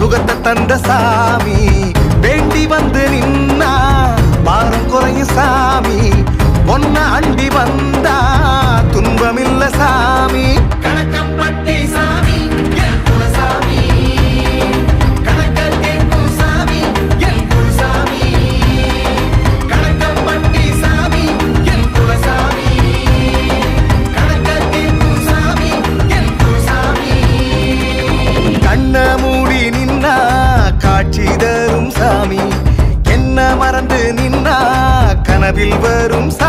சுகத்தை தந்த சாமி. கனவில் வரும் சா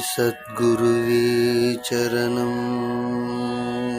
सद्गुर्वी चरणम्।